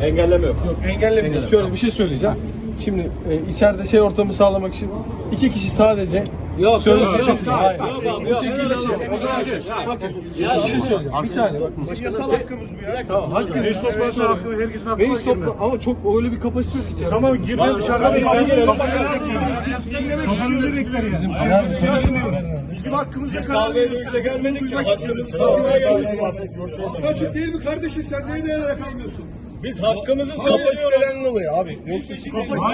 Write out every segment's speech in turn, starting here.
Engelleme yok. Yok engellemeyeceğiz. Şöyle bir şey söyleyeceğim. Şimdi e, içeride şey ortamı sağlamak için iki kişi sadece Yok, Söyle yok, şey yok, Hayır. yok, yok, Bu yok, şekilde yok, şey- yok, o zaman şey- yok. bakın, bir şey söyleyeceğim. Bir saniye. Yasal hakkımız bu ya. Tamam hadi. Meclis toplantısı hakkı herkesin hakkı var Meclis girme. topla ama çok öyle bir kapasite yok içeride. Tamam girme dışarıda bir Sen girelim. Dinlemek istiyoruz. bekleriz. Bizim hakkımızda Biz kavgaya dövüşe gelmedik ki. Hakkımızı savunmaya geldik. Açık değil mi kardeşim? Sen neye dayanarak almıyorsun? Biz hakkımızı savunuyoruz. Dolayı abi. Yoksa sıkıntı yok.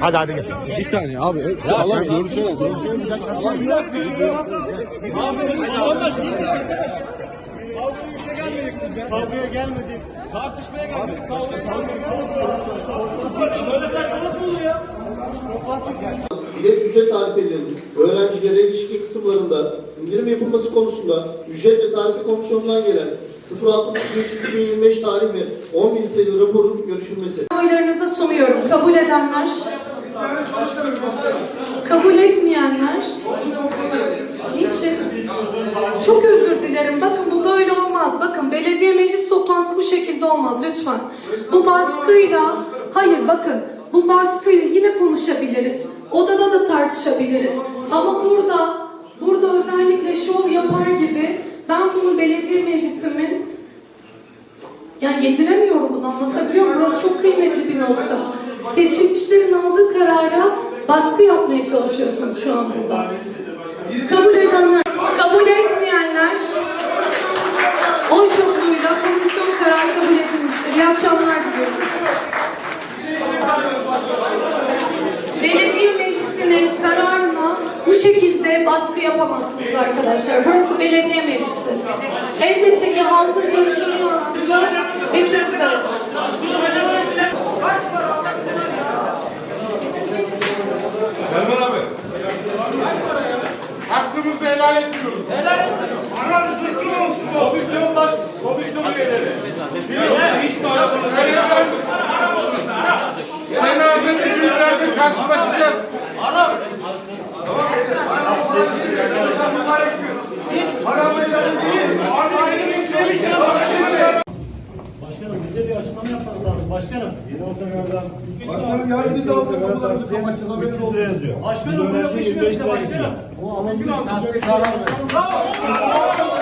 Hadi hadi gel. Bir saniye abi. Allah görüşürüz. Kavgaya gelmedik. Tartışmaya gelmedik. Kavgaya Bilet ücret tarifelerinin öğrencilere ilişkin kısımlarında indirim yapılması konusunda ücret ve tarife komisyonundan gelen 06.03.2025 tarih ve 10.000 sayılı raporun görüşülmesi. Oylarınıza sunuyorum. Kabul edenler, kabul etmeyenler. Niçin? Çok özür dilerim. Bakın bu böyle olmaz. Bakın belediye meclis toplantısı bu şekilde olmaz lütfen. Bu baskıyla, hayır bakın bu baskıyla yine konuşabiliriz. Odada da tartışabiliriz. Ama burada, burada özellikle şov yapar gibi ben bunu belediye meclisimin yani yetinemiyorum bunu anlatabiliyor muyum? Burası çok kıymetli bir nokta. Seçilmişlerin aldığı karara baskı yapmaya çalışıyorsunuz şu an burada. Akşamlar diliyorum. Belediye meclisinin kararına bu şekilde baskı yapamazsınız arkadaşlar. Burası belediye meclisi. Elbette ki halkın görüşünü yansıtacağız ve siz de. Hakkımızı helal etmiyoruz. Helal etmiyoruz. Yapmanız lazım başkanım. Başkanım yarın biz de aldık kapılarımızı kapatacağız. Haberiniz olsun. Başkanım bu yok işte başkanım. Bravo.